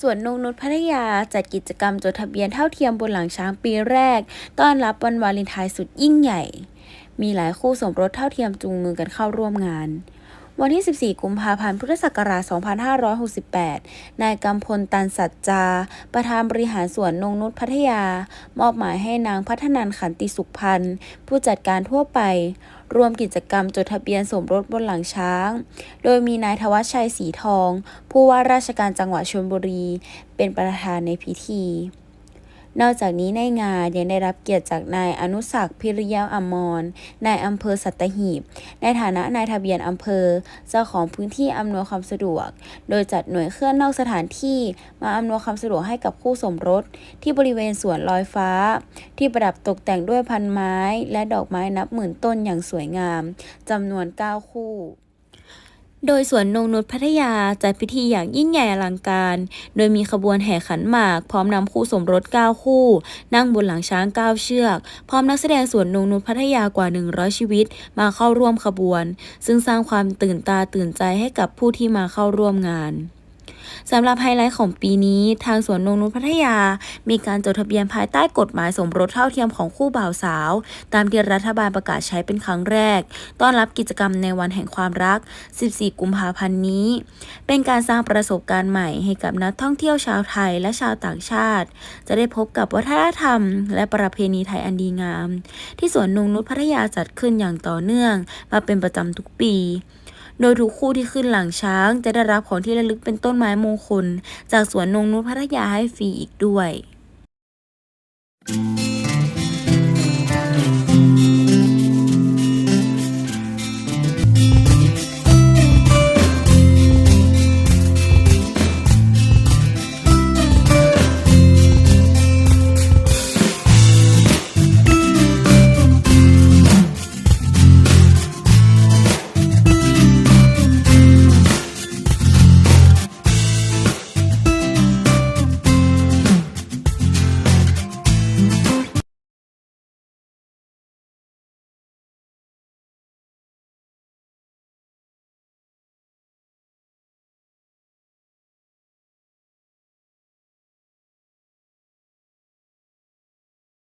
สวนนงนุชพัทยาจัดกิจกรรมจดทะเบียนเท่าเทียมบนหลังช้างปีแรก ต้อนรับวันวาเลนไทน์สุดยิ่งใหญ่ มีหลายคู่สมรสเท่าเทียมจูงมือกันเข้าร่วมงาน วันที่ 14 กุมภาพันธ์พุทธศักราช 2568 นายกำพลตันสัจจา ประธานบริหารสวนนงนุชพัทยา มอบหมายให้นางพัฒนันขันติสุขพันธ์ผู้จัดการทั่วไป รวมกิจกรรมจดทะเบียนสมรสบนหลังช้าง โดยมีนายทวัชชัยสีทอง ผู้ว่าราชการจังหวัดชลบุรี เป็นประธานในพิธี นอกจากนี้ในงานยังได้รับเกียรติจากนายอนุสักดิ์พิริยะอมรนายอำเภอสัตหีบ ในฐานะนายทะเบียนอำเภอ เจ้าของพื้นที่อำนวยความสะดวก โดยจัดหน่วยเคลื่อนนอกสถานที่มาอำนวยความสะดวกให้กับคู่สมรส ที่บริเวณสวนลอยฟ้า ที่ประดับตกแต่งด้วยพันไม้ และดอกไม้นับหมื่นต้นอย่างสวยงามจำนวน 9 คู่ โดยสวนนงนุชพัทยาจัดพิธีอย่างยิ่งใหญ่อลังการ โดยมีขบวนแห่ขันหมาก พร้อมนำคู่สมรส 9 คู่ นั่งบนหลังช้าง 9 เชือก พร้อมนักแสดงสวนนงนุชพัทยากว่า 100 ชีวิต มาเข้าร่วมขบวน ซึ่งสร้างความตื่นตาตื่นใจให้กับผู้ที่มาเข้าร่วมงาน สำหรับไฮไลท์ของปีนี้ ทางสวนนงนุชพัทยา มีการจดทะเบียนภายใต้กฎหมายสมรสเท่าเทียมของคู่บ่าวสาว ตามที่รัฐบาลประกาศใช้เป็นครั้งแรก ต้อนรับกิจกรรมในวันแห่งความรัก 14 กุมภาพันธ์นี้ เป็นการสร้างประสบการณ์ใหม่ให้กับนักท่องเที่ยวชาวไทยและชาวต่างชาติ จะได้พบกับวัฒนธรรม และประเพณีไทยอันดีงาม ที่สวนนงนุชพัทยาจัดขึ้นอย่างต่อเนื่อง มาเป็นประจำทุกปี โดยทุกคู่ที่ขึ้นหลังช้างจะได้รับของที่ระลึกเป็นต้นไม้มงคล จากสวนนงนุชพัทยาให้ฟรีอีกด้วย